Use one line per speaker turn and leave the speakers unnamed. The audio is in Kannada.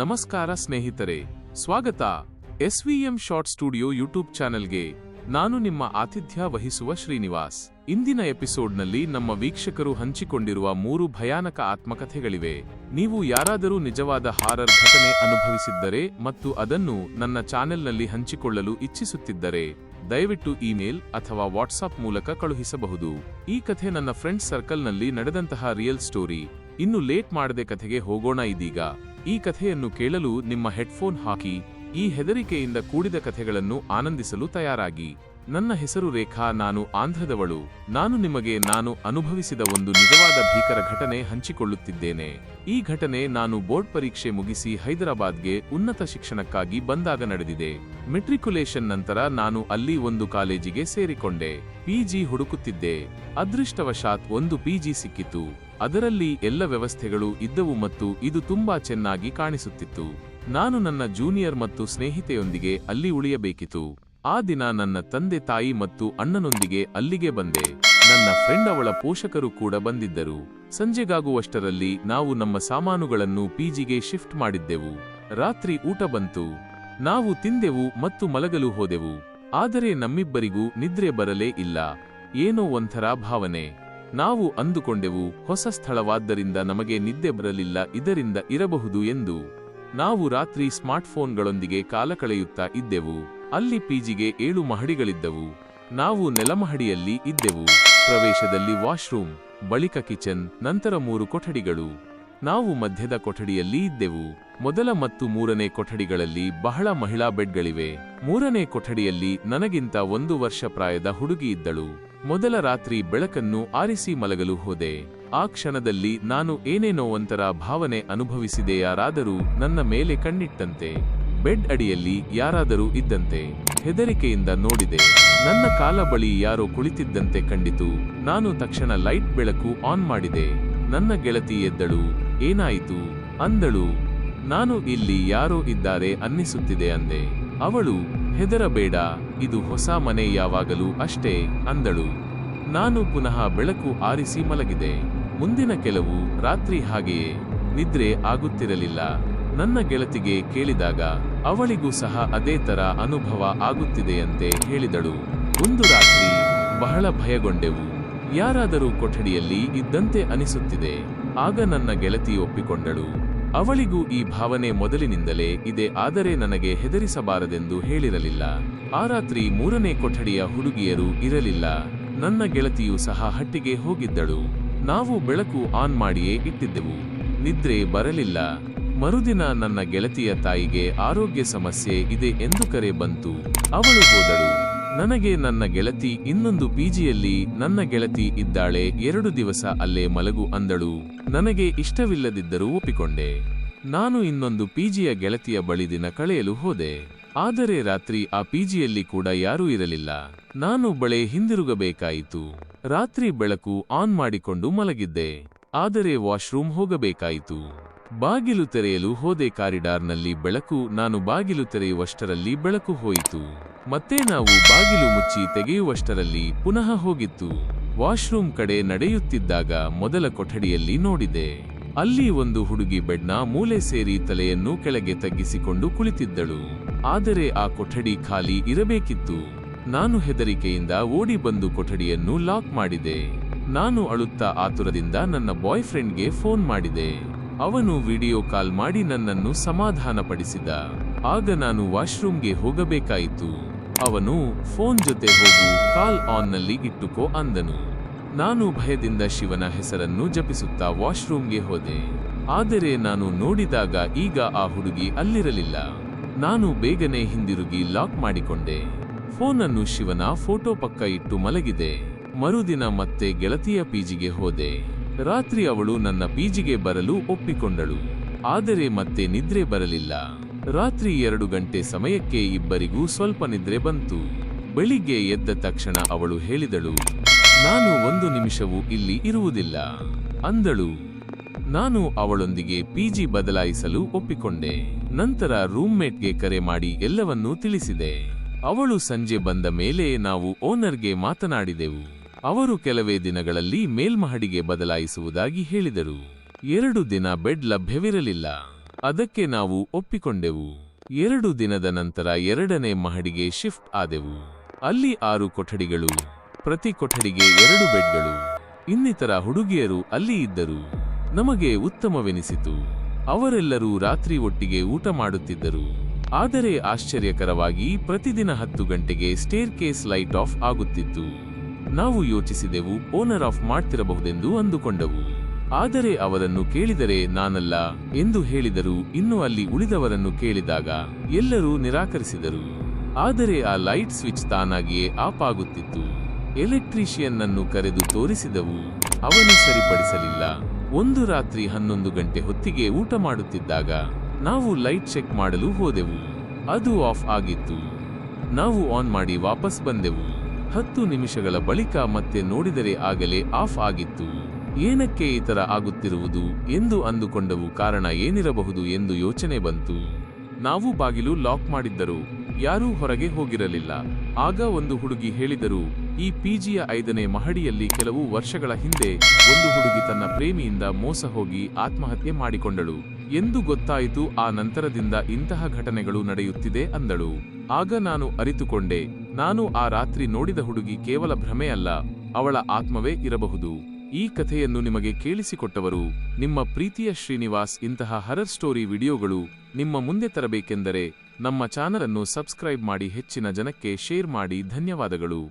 ನಮಸ್ಕಾರ ಸ್ನೇಹಿತರೆ, ಸ್ವಾಗತ ಎಸ್ವಿಎಂ ಶಾರ್ಟ್ ಸ್ಟುಡಿಯೋ ಯೂಟ್ಯೂಬ್ ಚಾನೆಲ್ಗೆ. ನಾನು ನಿಮ್ಮ ಆತಿಥ್ಯ ವಹಿಸುವ ಶ್ರೀನಿವಾಸ್. ಇಂದಿನ ಎಪಿಸೋಡ್ನಲ್ಲಿ ನಮ್ಮ ವೀಕ್ಷಕರು ಹಂಚಿಕೊಂಡಿರುವ ಮೂರು ಭಯಾನಕ ಆತ್ಮಕಥೆಗಳಿವೆ. ನೀವು ಯಾರಾದರೂ ನಿಜವಾದ ಹಾರರ್ ಘಟನೆ ಅನುಭವಿಸಿದ್ದರೆ ಮತ್ತು ಅದನ್ನು ನನ್ನ ಚಾನೆಲ್ನಲ್ಲಿ ಹಂಚಿಕೊಳ್ಳಲು ಇಚ್ಛಿಸುತ್ತಿದ್ದರೆ, ದಯವಿಟ್ಟು ಇಮೇಲ್ ಅಥವಾ ವಾಟ್ಸಾಪ್ ಮೂಲಕ ಕಳುಹಿಸಬಹುದು. ಈ ಕಥೆ ನನ್ನ ಫ್ರೆಂಡ್ಸ್ ಸರ್ಕಲ್ನಲ್ಲಿ ನಡೆದಂತಹ ರಿಯಲ್ ಸ್ಟೋರಿ. ಇನ್ನು ಲೇಟ್ ಮಾಡದೆ ಕಥೆಗೆ ಹೋಗೋಣ ಇದೀಗ. ಈ ಕಥೆಯನ್ನು ಕೇಳಲು ನಿಮ್ಮ ಹೆಡ್ಫೋನ್ ಹಾಕಿ, ಈ ಹೆದರಿಕೆಯಿಂದ ಕೂಡಿದ ಕಥೆಗಳನ್ನು ಆನಂದಿಸಲು ತಯಾರಾಗಿ. ನನ್ನ ಹೆಸರು ರೇಖಾ, ನಾನು ಆಂಧ್ರದವಳು. ನಾನು ನಿಮಗೆ, ನಾನು ಅನುಭವಿಸಿದ ಒಂದು ನಿಜವಾದ ಭೀಕರ ಘಟನೆ ಹಂಚಿಕೊಳ್ಳುತ್ತಿದ್ದೇನೆ. ಈ ಘಟನೆ ನಾನು ಬೋರ್ಡ್ ಪರೀಕ್ಷೆ ಮುಗಿಸಿ ಹೈದರಾಬಾದ್ಗೆ ಉನ್ನತ ಶಿಕ್ಷಣಕ್ಕಾಗಿ ಬಂದಾಗ ನಡೆದಿದೆ. ಮೆಟ್ರಿಕ್ಯುಲೇಷನ್ ನಂತರ ನಾನು ಅಲ್ಲಿ ಒಂದು ಕಾಲೇಜಿಗೆ ಸೇರಿಕೊಂಡೆ. ಪಿಜಿ ಹುಡುಕುತ್ತಿದ್ದೆ. ಅದೃಷ್ಟವಶಾತ್ ಒಂದು ಪಿಜಿ ಸಿಕ್ಕಿತು. ಅದರಲ್ಲಿ ಎಲ್ಲ ವ್ಯವಸ್ಥೆಗಳು ಇದ್ದವು ಮತ್ತು ಇದು ತುಂಬಾ ಚೆನ್ನಾಗಿ ಕಾಣಿಸುತ್ತಿತ್ತು. ನಾನು ನನ್ನ ಜೂನಿಯರ್ ಮತ್ತು ಸ್ನೇಹಿತೆಯೊಂದಿಗೆ ಅಲ್ಲಿ ಉಳಿಯಬೇಕಿತ್ತು. ಆ ದಿನ ನನ್ನ ತಂದೆ ತಾಯಿ ಮತ್ತು ಅಣ್ಣನೊಂದಿಗೆ ಅಲ್ಲಿಗೆ ಬಂದೆ. ನನ್ನ ಫ್ರೆಂಡ್ ಅವಳ ಪೋಷಕರು ಕೂಡ ಬಂದಿದ್ದರು. ಸಂಜೆಗಾಗುವಷ್ಟರಲ್ಲಿ ನಾವು ನಮ್ಮ ಸಾಮಾನುಗಳನ್ನು ಪಿಜಿಗೆ ಶಿಫ್ಟ್ ಮಾಡಿದ್ದೆವು. ರಾತ್ರಿ ಊಟ ಬಂತು. ನಾವು ತಿಂದೆವು ಮತ್ತು ಮಲಗಲು ಹೋದೆವು. ಆದರೆ ನಮ್ಮಿಬ್ಬರಿಗೂ ನಿದ್ರೆ ಬರಲೇ ಇಲ್ಲ. ಏನೋ ಒಂಥರ ಭಾವನೆ. ನಾವು ಅಂದುಕೊಂಡೆವು, ಹೊಸ ಸ್ಥಳವಾದ್ದರಿಂದ ನಮಗೆ ನಿದ್ದೆ ಬರಲಿಲ್ಲ, ಇದರಿಂದ ಇರಬಹುದು ಎಂದು. ನಾವು ರಾತ್ರಿ ಸ್ಮಾರ್ಟ್ಫೋನ್ಗಳೊಂದಿಗೆ ಕಾಲ ಕಳೆಯುತ್ತಾ ಇದ್ದೆವು, ಅಲ್ಲಿ ಪಿಜಿಗೆ ಏಳು ಮಹಡಿಗಳಿದ್ದವು. ನಾವು ನೆಲಮಹಡಿಯಲ್ಲಿ ಇದ್ದೆವು, ಪ್ರವೇಶದಲ್ಲಿ ವಾಶ್ರೂಮ್, ಬಳಿಕ ಕಿಚನ್, ನಂತರ ಮೂರು ಕೊಠಡಿಗಳು. ನಾವು ಮಧ್ಯದ ಕೊಠಡಿಯಲ್ಲಿ ಇದ್ದೆವು, ಮೊದಲ ಮತ್ತು ಮೂರನೇ ಕೊಠಡಿಗಳಲ್ಲಿ ಬಹಳ ಮಹಿಳಾ ಬೆಡ್ಗಳಿವೆ. ಮೂರನೇ ಕೊಠಡಿಯಲ್ಲಿ ನನಗಿಂತ ಒಂದು ವರ್ಷ ಪ್ರಾಯದ ಹುಡುಗಿ ಇದ್ದಳು. ಮೊದಲ ರಾತ್ರಿ ಬೆಳಕನ್ನು ಆರಿಸಿ ಮಲಗಲು ಹೋದೆ. ಆ ಕ್ಷಣದಲ್ಲಿ ನಾನು ಏನೇನೋ ಒಂಥರ ಭಾವನೆ ಅನುಭವಿಸಿದೆಯಾರಾದರೂ ನನ್ನ ಮೇಲೆ ಕಣ್ಣಿಟ್ಟಂತೆ. ಬೆಡ್ ಅಡಿಯಲ್ಲಿ ಯಾರಾದರೂ ಇದ್ದಂತೆ ಹೆದರಿಕೆಯಿಂದ ನೋಡಿದೆ. ನನ್ನ ಕಾಲ ಬಳಿ ಯಾರೋ ಕುಳಿತಿದ್ದಂತೆ ಕಂಡಿತು. ನಾನು ತಕ್ಷಣ ಲೈಟ್ ಬೆಳಕು ಆನ್ ಮಾಡಿದೆ. ನನ್ನ ಗೆಳತಿ ಎದ್ದಳು. ಏನಾಯಿತು? ಅಂದಳು. ನಾನು ಇಲ್ಲಿ ಯಾರೋ ಇದ್ದಾರೆ ಅನ್ನಿಸುತ್ತಿದೆ ಅಂದೆ. ಅವಳು ಹೆದರಬೇಡ, ಇದು ಹೊಸ ಮನೆ ಯಾವಾಗಲೂ ಅಷ್ಟೇ ಅಂದಳು. ನಾನು ಪುನಃ ಬೆಳಕು ಆರಿಸಿ ಮಲಗಿದೆ. ಮುಂದಿನ ಕೆಲವು ರಾತ್ರಿ ಹಾಗೆಯೇ, ನಿದ್ರೆ ಆಗುತ್ತಿರಲಿಲ್ಲ. ನನ್ನ ಗೆಳತಿಗೆ ಕೇಳಿದಾಗ, ಅವಳಿಗೂ ಸಹ ಅದೇ ತರ ಅನುಭವ ಆಗುತ್ತಿದೆಯಂತೆ ಹೇಳಿದಳು. ಒಂದು ರಾತ್ರಿ ಬಹಳ ಭಯಗೊಂಡೆವು. ಯಾರಾದರೂ ಕೊಠಡಿಯಲ್ಲಿ ಇದ್ದಂತೆ ಅನಿಸುತ್ತಿದೆ. ಆಗ ನನ್ನ ಗೆಳತಿ ಒಪ್ಪಿಕೊಂಡಳು. ಅವಳಿಗೂ ಈ ಭಾವನೆ ಮೊದಲಿನಿಂದಲೇ ಇದೆ, ಆದರೆ ನನಗೆ ಹೆದರಿಸಬಾರದೆಂದು ಹೇಳಿರಲಿಲ್ಲ. ಆ ರಾತ್ರಿ ಮೂರನೇ ಕೊಠಡಿಯ ಹುಡುಗಿಯರು ಇರಲಿಲ್ಲ. ನನ್ನ ಗೆಳತಿಯು ಸಹ ಹಟ್ಟಿಗೆ ಹೋಗಿದ್ದಳು. ನಾವು ಬೆಳಕು ಆನ್ ಮಾಡಿಯೇ ಇಟ್ಟಿದ್ದೆವು. ನಿದ್ರೆ ಬರಲಿಲ್ಲ. ಮರುದಿನ ನನ್ನ ಗೆಳತಿಯ ತಾಯಿಗೆ ಆರೋಗ್ಯ ಸಮಸ್ಯೆ ಇದೆ ಎಂದು ಕರೆ ಬಂತು. ಅವಳು ಹೋದಳು. ನನಗೆ ನನ್ನ ಗೆಳತಿ ಇನ್ನೊಂದು ಪಿಜಿಯಲ್ಲಿ ನನ್ನ ಗೆಳತಿ ಇದ್ದಾಳೆ. ಎರಡು ದಿವಸ ಅಲ್ಲೇ ಮಲಗು ಅಂದಳು. ನನಗೆ ಇಷ್ಟವಿಲ್ಲದಿದ್ದರೂ ಒಪ್ಪಿಕೊಂಡೆ. ನಾನು ಇನ್ನೊಂದು ಪಿಜಿಯ ಗೆಳತಿಯ ಬಳಿ ದಿನ ಕಳೆಯಲು ಹೋದೆ. ಆದರೆ ರಾತ್ರಿ ಆ ಪಿಜಿಯಲ್ಲಿ ಕೂಡ ಯಾರೂ ಇರಲಿಲ್ಲ. ನಾನು ಬಳೆ ಹಿಂದಿರುಗಬೇಕಾಯಿತು. ರಾತ್ರಿ ಬೆಳಕು ಆನ್ ಮಾಡಿಕೊಂಡು ಮಲಗಿದ್ದೆ. ಆದರೆ ವಾಶ್ರೂಮ್ ಹೋಗಬೇಕಾಯಿತು. ಬಾಗಿಲು ತೆರೆಯಲು ಹೋದೆ ಕಾರಿಡಾರ್ನಲ್ಲಿ ಬೆಳಕು, ನಾನು ಬಾಗಿಲು ತೆರೆಯುವಷ್ಟರಲ್ಲಿ ಬೆಳಕು ಹೋಯಿತು. ಮತ್ತೆ ನಾವು ಬಾಗಿಲು ಮುಚ್ಚಿ ತೆಗೆಯುವಷ್ಟರಲ್ಲಿ ಪುನಃ ಹೋಗಿತ್ತು. ವಾಶ್ರೂಮ್ ಕಡೆ ನಡೆಯುತ್ತಿದ್ದಾಗ ಮೊದಲ ಕೊಠಡಿಯಲ್ಲಿ ನೋಡಿದೆ. ಅಲ್ಲಿ ಒಂದು ಹುಡುಗಿ ಬೆಡ್ನ ಮೂಲೆ ಸೇರಿ ತಲೆಯನ್ನು ಕೆಳಗೆ ತಗ್ಗಿಸಿಕೊಂಡು ಕುಳಿತಿದ್ದಳು. ಆದರೆ ಆ ಕೊಠಡಿ ಖಾಲಿ ಇರಬೇಕಿತ್ತು. ನಾನು ಹೆದರಿಕೆಯಿಂದ ಓಡಿ ಬಂದು ಕೊಠಡಿಯನ್ನು ಲಾಕ್ ಮಾಡಿದೆ. ನಾನು ಅಳುತ್ತಾ ಆತುರದಿಂದ ನನ್ನ ಬಾಯ್ ಫ್ರೆಂಡ್ಗೆ ಫೋನ್ ಮಾಡಿದೆ. ಅವನು ವಿಡಿಯೋ ಕಾಲ್ ಮಾಡಿ ನನ್ನನ್ನು ಸಮಾಧಾನಪಡಿಸಿದ. ಆಗ ನಾನು ವಾಶ್ರೂಮ್ಗೆ ಹೋಗಬೇಕಾಯಿತು. ಅವನು ಫೋನ್ ಜೊತೆ ಹೋಗಿ, ಕಾಲ್ ಆನ್ನಲ್ಲಿ ಇಟ್ಟುಕೋ ಅಂದನು. ನಾನು ಭಯದಿಂದ ಶಿವನ ಹೆಸರನ್ನು ಜಪಿಸುತ್ತಾ ವಾಶ್ರೂಮ್ಗೆ ಹೋದೆ. ಆದರೆ ನಾನು ನೋಡಿದಾಗ ಈಗ ಆ ಹುಡುಗಿ ಅಲ್ಲಿರಲಿಲ್ಲ. ನಾನು ಬೇಗನೆ ಹಿಂದಿರುಗಿ ಲಾಕ್ ಮಾಡಿಕೊಂಡೆ. ಫೋನನ್ನು ಶಿವನ ಫೋಟೋ ಪಕ್ಕ ಇಟ್ಟು ಮಲಗಿದೆ. ಮರುದಿನ ಮತ್ತೆ ಗೆಳತಿಯ ಪೀಜಿಗೆ ಹೋದೆ. ರಾತ್ರಿ ಅವಳು ನನ್ನ ಪಿಜಿಗೆ ಬರಲು ಒಪ್ಪಿಕೊಂಡಳು. ಆದರೆ ಮತ್ತೆ ನಿದ್ರೆ ಬರಲಿಲ್ಲ. ರಾತ್ರಿ ಎರಡು ಗಂಟೆ ಸಮಯಕ್ಕೆ ಇಬ್ಬರಿಗೂ ಸ್ವಲ್ಪ ನಿದ್ರೆ ಬಂತು. ಬೆಳಿಗ್ಗೆ ಎದ್ದ ತಕ್ಷಣ ಅವಳು ಹೇಳಿದಳು, ನಾನು ಒಂದು ನಿಮಿಷವೂ ಇಲ್ಲಿ ಇರುವುದಿಲ್ಲ. ಅಂದಳು, ನಾನು ಅವಳೊಂದಿಗೆ ಪಿಜಿ ಬದಲಾಯಿಸಲು ಒಪ್ಪಿಕೊಂಡೆ. ನಂತರ ರೂಮ್ಮೇಟ್ಗೆ ಕರೆ ಮಾಡಿ ಎಲ್ಲವನ್ನೂ ತಿಳಿಸಿದೆ. ಅವಳು ಸಂಜೆ ಬಂದ ಮೇಲೆ ನಾವು ಓನರ್ಗೆ ಮಾತನಾಡಿದೆವು. ಅವರು ಕೆಲವೇ ದಿನಗಳಲ್ಲಿ ಮೇಲ್ಮಹಡಿಗೆ ಬದಲಾಯಿಸುವುದಾಗಿ ಹೇಳಿದರು. ಎರಡು ದಿನ ಬೆಡ್ ಲಭ್ಯವಿರಲಿಲ್ಲ. ಅದಕ್ಕೆ ನಾವು ಒಪ್ಪಿಕೊಂಡೆವು. ಎರಡು ದಿನದ ನಂತರ ಎರಡನೇ ಮಹಡಿಗೆ ಶಿಫ್ಟ್ ಆದೆವು. ಅಲ್ಲಿ ಆರು ಕೊಠಡಿಗಳು, ಪ್ರತಿ ಕೊಠಡಿಗೆ ಎರಡು ಬೆಡ್ಗಳು. ಇನ್ನಿತರ ಹುಡುಗಿಯರು ಅಲ್ಲಿ ಇದ್ದರು. ನಮಗೆ ಉತ್ತಮವೆನಿಸಿತು. ಅವರೆಲ್ಲರೂ ರಾತ್ರಿ ಒಟ್ಟಿಗೆ ಊಟ ಮಾಡುತ್ತಿದ್ದರು. ಆದರೆ ಆಶ್ಚರ್ಯಕರವಾಗಿ ಪ್ರತಿದಿನ ಹತ್ತು ಗಂಟೆಗೆ ಸ್ಟೇರ್ ಕೇಸ್ ಲೈಟ್ ಆಫ್ ಆಗುತ್ತಿತ್ತು. ನಾವು ಯೋಚಿಸಿದೆವು ಓನರ್ ಆಫ್ ಮಾಡ್ತಿರಬಹುದೆಂದು ಅಂದುಕೊಂಡವು. ಆದರೆ ಅವರನ್ನು ಕೇಳಿದರೆ, ನಾನಲ್ಲ ಎಂದು ಹೇಳಿದರು. ಇನ್ನು ಅಲ್ಲಿ ಉಳಿದವರನ್ನು ಕೇಳಿದಾಗ, ಎಲ್ಲರೂ ನಿರಾಕರಿಸಿದರು. ಆದರೆ ಆ ಲೈಟ್ ಸ್ವಿಚ್ ತಾನಾಗಿಯೇ ಆಫ್ ಆಗುತ್ತಿತ್ತು. ಎಲೆಕ್ಟ್ರಿಷಿಯನ್ ಅನ್ನು ಕರೆದು ತೋರಿಸಿದವು. ಅವನು ಸರಿಪಡಿಸಲಿಲ್ಲ. ಒಂದು ರಾತ್ರಿ ಹನ್ನೊಂದು ಗಂಟೆ ಹೊತ್ತಿಗೆ ಊಟ ಮಾಡುತ್ತಿದ್ದಾಗ, ನಾವು ಲೈಟ್ ಚೆಕ್ ಮಾಡಲು ಹೋದೆವು. ಅದು ಆಫ್ ಆಗಿತ್ತು. ನಾವು ಆನ್ ಮಾಡಿ ವಾಪಸ್ ಬಂದೆವು. ಹತ್ತು ನಿಮಿಷಗಳ ಬಳಿಕ ಮತ್ತೆ ನೋಡಿದರೆ ಆಗಲೇ ಆಫ್ ಆಗಿತ್ತು. ಏನಕ್ಕೆ ಈ ತರ ಆಗುತ್ತಿರುವುದು ಎಂದು ಅಂದುಕೊಂಡವು ಕಾರಣ ಏನಿರಬಹುದು ಎಂದು ಯೋಚನೆ ಬಂತು. ನಾವು ಬಾಗಿಲು ಲಾಕ್ ಮಾಡಿದ್ದರು. ಯಾರೂ ಹೊರಗೆ ಹೋಗಿರಲಿಲ್ಲ. ಆಗ ಒಂದು ಹುಡುಗಿ ಹೇಳಿದರು, ಈ ಪಿಜಿಯ ಐದನೇ ಮಹಡಿಯಲ್ಲಿ ಕೆಲವು ವರ್ಷಗಳ ಹಿಂದೆ ಒಂದು ಹುಡುಗಿ ತನ್ನ ಪ್ರೇಮಿಯಿಂದ ಮೋಸ ಹೋಗಿ ಆತ್ಮಹತ್ಯೆ ಮಾಡಿಕೊಂಡಳು ಎಂದು ಗೊತ್ತಾಯಿತು. ಆ ನಂತರದಿಂದ ಇಂತಹ ಘಟನೆಗಳು ನಡೆಯುತ್ತಿದೆ ಅಂದಳು. ಆಗ ನಾನು ಅರಿತುಕೊಂಡೆ ನಾನು ಆ ರಾತ್ರಿ ನೋಡಿದ ಹುಡುಗಿ ಕೇವಲ ಭ್ರಮೆ ಅಲ್ಲ ಅವಳ ಆತ್ಮವೇ ಇರಬಹುದು. ಈ ಕಥೆಯನ್ನು ನಿಮಗೆ ಕೇಳಿಸಿಕೊಟ್ಟವರು ನಿಮ್ಮ ಪ್ರೀತಿಯ ಶ್ರೀನಿವಾಸ್. ಇಂತಹ ಹರರ್ ಸ್ಟೋರಿ ವಿಡಿಯೋಗಳು ನಿಮ್ಮ ಮುಂದೆ ತರಬೇಕೆಂದರೆ ನಮ್ಮ ಚಾನಲನ್ನು ಸಬ್ಸ್ಕ್ರೈಬ್ ಮಾಡಿ ಹೆಚ್ಚಿನ ಜನಕ್ಕೆ ಶೇರ್ ಮಾಡಿ ಧನ್ಯವಾದಗಳು.